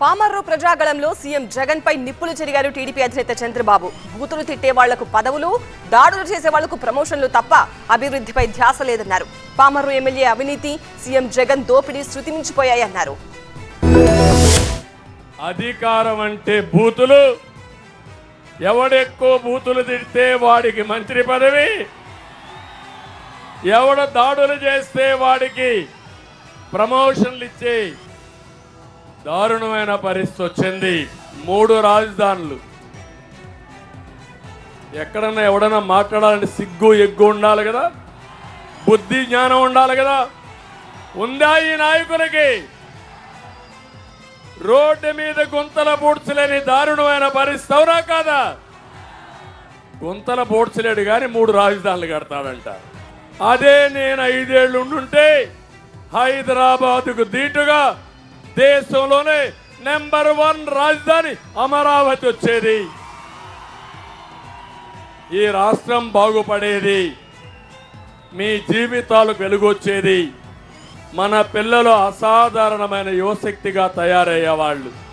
పామర్రు ప్రజాగళంలో సీఎం జగన్ పై నిప్పులు చెరిగారు టీడీపీ అధినేత చంద్రబాబు. బూతులు తిట్టే వాళ్ళకు పదవులు దాడులు చేసే వాళ్ళకు ప్రమోషన్లు తప్ప అభివృద్ధిపై ధ్యాస లేదన్నారు. పామర్రు ఎమ్మెల్యే అవినీతి సీఎం జగన్ దోపిడీ శృతి మించిపోయాయన్నారు అధికారం అంటే బూతులు. ఎవడెక్కువ బూతులు తిడితే వాడికి మంత్రి పదవి. ఎవడ దాడులు చేస్తే వాడికి ప్రమోషన్లు ఇచ్చే దారుణమైన పరిస్థితి వచ్చింది. మూడు రాజధానులు. ఎక్కడన్నా ఎవడన్నా మాట్లాడాలంటే సిగ్గు ఎగ్గు ఉండాలి కదా. బుద్ధి జ్ఞానం ఉండాలి కదా. ఉందా ఈ నాయకులకి రోడ్డు మీద గుంతల పూడ్చలేని దారుణమైన పరిస్థితి అవునా కాదా? గుంతల పూడ్చలేడు కానీ మూడు రాజధానులు కడతాడంట. అదే నేను ఐదేళ్ళు ఉండుంటే హైదరాబాదుకు దీటుగా దేశంలోనే నెంబర్ వన్ రాజధాని అమరావతి వచ్చేది. ఈ రాష్ట్రం బాగుపడేది. మీ జీవితాలు వెలుగొచ్చేది. మన పిల్లలు అసాధారణమైన యువశక్తిగా తయారయ్యేవాళ్ళు.